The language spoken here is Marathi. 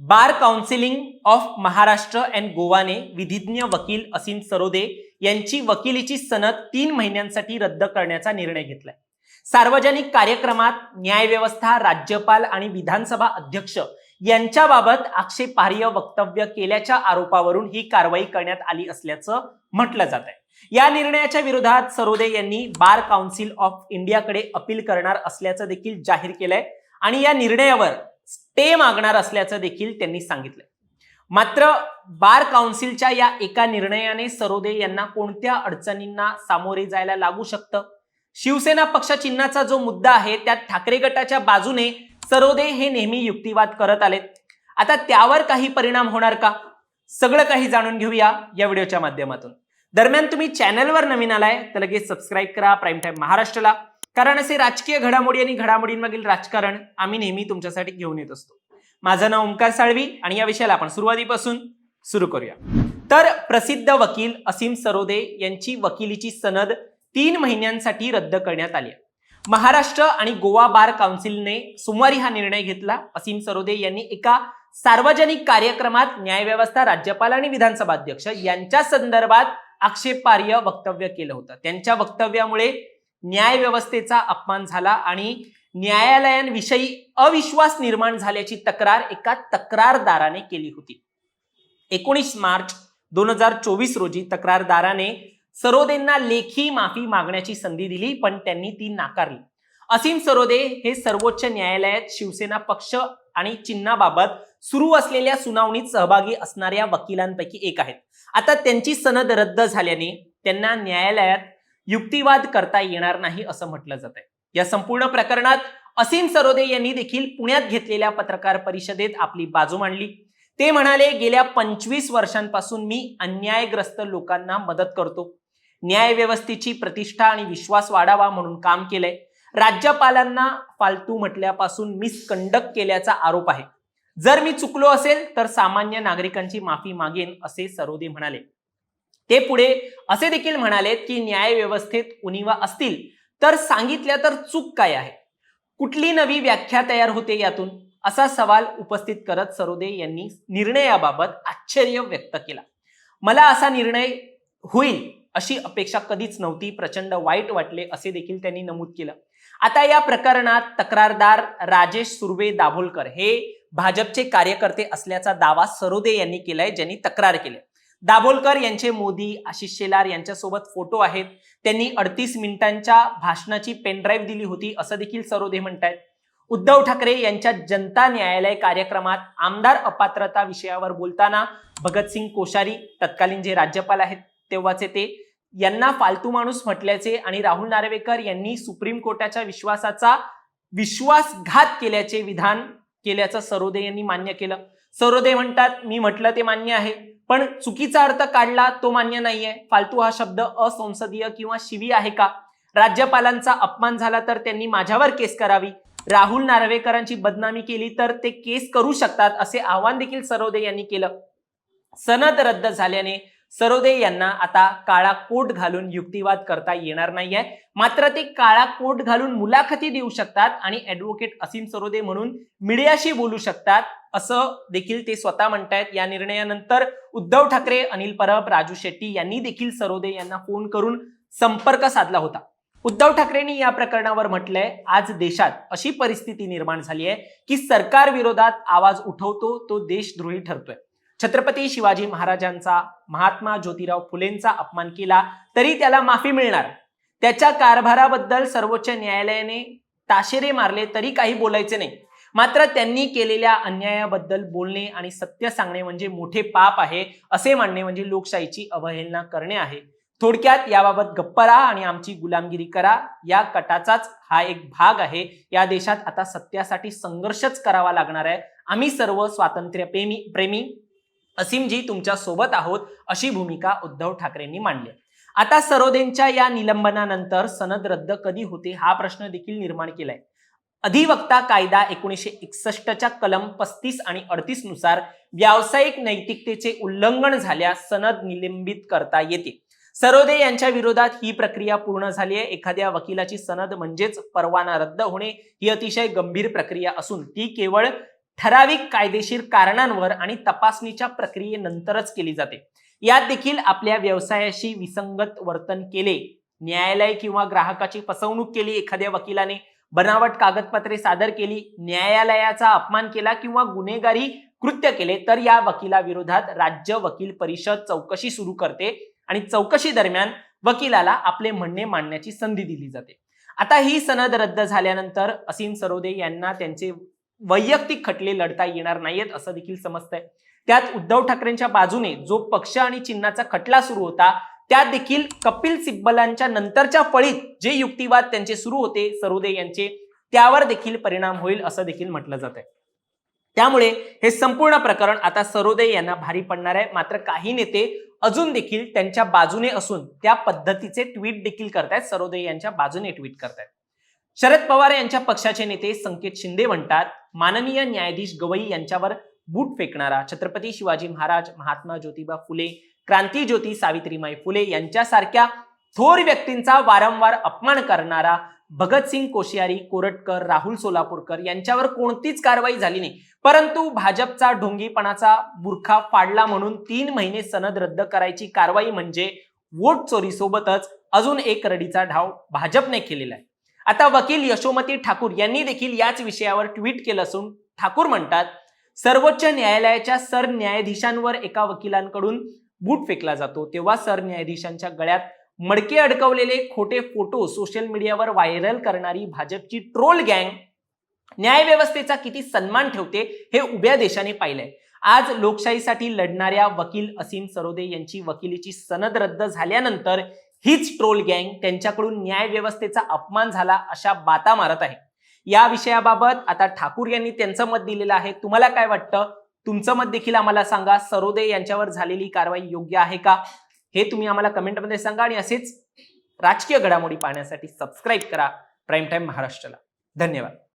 Bar counselling of Maharashtra and गोवाने विधिज्ञ वकील असीम सरोदे यांची वकिलीची सनद तीन महिन्यांसाठी रद्द करण्याचा निर्णय घेतलाय. सार्वजनिक कार्यक्रमात न्यायव्यवस्था राज्यपाल आणि विधानसभा अध्यक्ष यांच्याबाबत आक्षेपार्ह वक्तव्य केल्याच्या आरोपावरून ही कारवाई करण्यात आली असल्याचं म्हटलं जात आहे या निर्णयाच्या विरोधात सरोदे यांनी बार काउन्सिल ऑफ इंडियाकडे अपील करणार असल्याचं देखील जाहीर केलंय आणि या निर्णयावर स्टे मागणार असल्याचं देखील त्यांनी सांगितलं मात्र बार काउन्सिलच्या या एका निर्णयाने सरोदे यांना कोणत्या अडचणींना सामोरे जायला लागू शकतं? शिवसेना पक्ष चिन्हाचा जो मुद्दा आहे त्यात ठाकरे गटाच्या बाजूने सरोदे हे नेहमी युक्तिवाद करत आलेत. आता त्यावर काही परिणाम होणार का? सगळं काही जाणून घेऊया या व्हिडिओच्या माध्यमातून. दरम्यान तुम्ही चॅनलवर नवीन आलाय तर लगेच सबस्क्राईब करा प्राईम टाईम महाराष्ट्राला. कारण असे राजकीय घडामोडी आणि घडामोडींमागील राजकारण आम्ही नेहमी तुमच्यासाठी घेऊन येत असतो. माझं नाव ओंकार साळवी आणि या विषयाला आपण सुरुवातीपासून सुरू करूया. तर प्रसिद्ध वकील असीम सरोदे यांची वकिलीची सनद तीन महिन्यांसाठी रद्द करण्यात आली आहे. महाराष्ट्र आणि गोवा बार काउन्सिलने सोमवारी हा निर्णय घेतला. असीम सरोदे यांनी एका सार्वजनिक कार्यक्रमात न्यायव्यवस्था राज्यपाल आणि विधानसभा अध्यक्ष यांच्या संदर्भात आक्षेपार्ह वक्तव्य केलं होतं. त्यांच्या वक्तव्यामुळे न्यायव्यवस्थेचा अपमान झाला आणि न्यायालयांविषयी अविश्वास निर्माण झाल्याची तक्रार एका तक्रारदाराने केली होती. एकोणीस मार्च दोन हजार चोवीस रोजी तक्रारदाराने सरोदेंना लेखी माफी मागण्याची संधी दिली पण त्यांनी ती नाकारली. असीम सरोदे हे सर्वोच्च न्यायालयात शिवसेना पक्ष आणि चिन्हाबाबत सुरू असलेल्या सुनावणीत सहभागी असणाऱ्या वकिलांपैकी एक आहेत. आता त्यांची सनद रद्द झाल्याने त्यांना न्यायालयात युक्तिवाद करता येणार नाही असं म्हटलं जात आहे या संपूर्ण प्रकरणात असीम सरोदे यांनी देखील पुण्यात घेतलेल्या पत्रकार परिषदेत आपली बाजू मांडली. ते म्हणाले गेल्या पंचवीस वर्षांपासून मी अन्यायग्रस्त लोकांना मदत करतो. न्यायव्यवस्थेची प्रतिष्ठा आणि विश्वास वाढावा म्हणून काम केलंय. राज्यपालांना फालतू म्हटल्यापासून मिसकंडक्ट केल्याचा आरोप आहे. जर मी चुकलो असेल तर सामान्य नागरिकांची माफी मागेन असे सरोदे म्हणाले. ते पुढे असे देखील म्हणालेत की न्यायव्यवस्थेत उणीवा असतील. तर सांगितल्या तर चूक काय आहे? कुठली नवी व्याख्या तयार होते यातून? असा सवाल उपस्थित करत सरोदे यांनी निर्णयाबाबत आश्चर्य व्यक्त केला. मला असा निर्णय होईल अशी अपेक्षा कधीच नव्हती. प्रचंड वाईट वाटले असे देखील त्यांनी नमूद केलं. आता या प्रकरणात तक्रारदार राजेश सुर्वे दाभोलकर हे भाजपचे कार्यकर्ते असल्याचा दावा सरोदे यांनी केलाय ज्यांनी तक्रार केली. दाभोलकर यांचे मोदी आशिष शेलार यांच्यासोबत फोटो आहेत. त्यांनी अडतीस मिनिटांच्या भाषणाची पेनड्राईव्ह दिली होती असं देखील सरोदे म्हणतायत. उद्धव ठाकरे यांच्या जनता न्यायालय कार्यक्रमात आमदार अपात्रता विषयावर बोलताना भगतसिंग कोश्यारी तत्कालीन जे राज्यपाल आहेत तेव्हाचे ते. यांना फालतू माणूस म्हटल्याचे आणि राहुल नार्वेकर यांनी सुप्रीम कोर्टाच्या विश्वासाचा विश्वासघात केल्याचे विधान केल्याचं सरोदे यांनी मान्य केलं. सरोदे म्हणतात मी म्हटलं ते मान्य आहे. पण चुकीचा अर्थ काढला तो मान्य नाहीये. फालतू हा शब्द असंसदीय किंवा शिवी आहे का? राज्यपालांचा अपमान झाला तर त्यांनी माझ्यावर केस करावी. राहुल नार्वेकरांची बदनामी केली तर ते केस करू शकतात असे आवाहन देखील सरोदे यांनी केलं. सनद रद्द झाल्याने सरोदे यांना आता काळा कोट घालून युक्तिवाद करता येणार नाहीये. मात्र ते काळा कोट घालून मुलाखती देऊ शकतात आणि ऍडव्होकेट असीम सरोदे म्हणून मीडियाशी बोलू शकतात. असं देखील ते स्वतः म्हणतायत. या निर्णयानंतर उद्धव ठाकरे अनिल परब राजू शेट्टी यांनी देखील सरोदे यांना फोन करून संपर्क साधला होता. उद्धव ठाकरेंनी या प्रकरणावर म्हटलंय आज देशात अशी परिस्थिती निर्माण झाली आहे की सरकार विरोधात आवाज उठवतो तो देशद्रोही ठरतोय. छत्रपती शिवाजी महाराजांचा महात्मा ज्योतिराव फुलेंचा अपमान केला तरी त्याला माफी मिळणार. त्याच्या कारभाराबद्दल सर्वोच्च न्यायालयाने ताशेरे मारले तरी काही बोलायचे नाही. मात्र त्यांनी केलेल्या अन्यायाबद्दल बोलणे आणि सत्य सांगणे म्हणजे मोठे पाप आहे असे मानणे म्हणजे लोकशाहीची अवहेलना करणे आहे. थोडक्यात याबाबत गप्प राहा आणि आमची गुलामगिरी करा. या कटाचाच हा एक भाग आहे. या देशात आता सत्यासाठी संघर्षच करावा लागणार आहे. आम्ही सर्व स्वातंत्र्य प्रेमी प्रेमी असीमजी तुमच्यासोबत आहोत अशी भूमिका उद्धव ठाकरेंनी मांडली. आता सरोदेंच्या या निलंबनानंतर सनद रद्द कधी होते हा प्रश्न देखील निर्माण केलाय. अधिवक्ता कायदा एकोणीसशे एकसष्टच्या कलम पस्तीस आणि अडतीसनुसार व्यावसायिक नैतिकतेचे उल्लंघन झाल्यास सनद निलंबित करता येते. सरोदे यांच्या विरोधात ही प्रक्रिया पूर्ण झाली आहे. एखाद्या वकिलाची सनद म्हणजेच परवाना रद्द होणे ही अतिशय गंभीर प्रक्रिया असून ती केवळ ठराविक कायदेशीर कारणांवर आणि तपासणीच्या प्रक्रियेनंतरच केली जाते. यात देखील आपल्या व्यवसायाशी विसंगत वर्तन केले. न्यायालय किंवा ग्राहकाची फसवणूक केली एखाद्या वकिलाने बनावट कागदपत्रे सादर केली न्यायालयाचा अपमान केला किंवा गुन्हेगारी कृत्य केले तर या वकिलाविरोधात राज्य वकील परिषद चौकशी सुरू करते आणि चौकशी दरम्यान वकिलाला आपले म्हणणे मांडण्याची संधी दिली जाते. आता ही सनद रद्द झाल्यानंतर असीम सरोदे यांना त्यांचे वैयक्तिक खटले लढता येणार नाहीयेत असं देखील समजतंय. त्यात उद्धव ठाकरेंच्या बाजूने जो पक्ष आणि चिन्हाचा खटला सुरू होता त्या देखील कपिल सिब्बलांच्या नंतरच्या फळीत जे युक्तिवाद त्यांचे सुरू होते सरोदे यांचे त्यावर देखील परिणाम होईल असं देखील म्हटलं जात आहे त्यामुळे हे संपूर्ण प्रकरण आता सरोदे यांना भारी पडणार आहे. मात्र काही नेते अजून देखील त्यांच्या बाजूने असून त्या पद्धतीचे ट्विट देखील करतायत. सरोदे यांच्या बाजूने ट्विट करतायत. शरद पवार यांच्या पक्षाचे नेते संकेत शिंदे म्हणतात माननीय न्यायाधीश गवई यांच्यावर बूट फेकणारा छत्रपती शिवाजी महाराज महात्मा ज्योतिबा फुले क्रांती ज्योती सावित्रीमाई फुले यांच्यासारख्या थोर व्यक्तींचा वारंवार अपमान करणारा भगतसिंग कोश्यारी कोरटकर राहुल सोलापूरकर यांच्यावर कोणतीच कारवाई झाली नाही. परंतु भाजपचा ढोंगीपणाचा बुरखा फाडला म्हणून तीन महिने सनद रद्द करायची कारवाई म्हणजे वोट चोरीसोबतच अजून एक रडीचा ढाव भाजपने केलेला आहे. आता वकील यशोमती ठाकूर यांनी देखील याच विषयावर ट्विट केलं असून ठाकूर म्हणतात सर्वोच्च न्यायालयाच्या सरन्यायाधीशांवर एका वकिलांकडून बूट फेकला जातो. तेव्हा सरन्यायाधीशांच्या गळ्यात मडके अडकवलेले खोटे फोटो सोशल मीडियावर व्हायरल करणारी भाजपची ट्रोल गँग न्यायव्यवस्थेचा किती सन्मान ठेवते हे उभ्या देशाने पाहिलंय. आज लोकशाहीसाठी लढणाऱ्या वकील असीम सरोदे यांची वकिलीची सनद रद्द झाल्यानंतर हीच ट्रोल गँग त्यांच्याकडून न्यायव्यवस्थेचा अपमान झाला अशा बाता मारत आहे. या विषयाबाबत आता ठाकूर यांनी त्यांचं मत दिलेलं आहे. तुम्हाला काय वाटतं? तुमचं मत देखील आम्हाला सांगा. सरोदे यांच्यावर झालेली कारवाई योग्य आहे का? हे तुम्ही आम्हाला कमेंटमध्ये सांगा आणि असेच राजकीय घडामोडी पाहण्यासाठी सबस्क्राईब करा. प्राईम टाईम महाराष्ट्राला. धन्यवाद.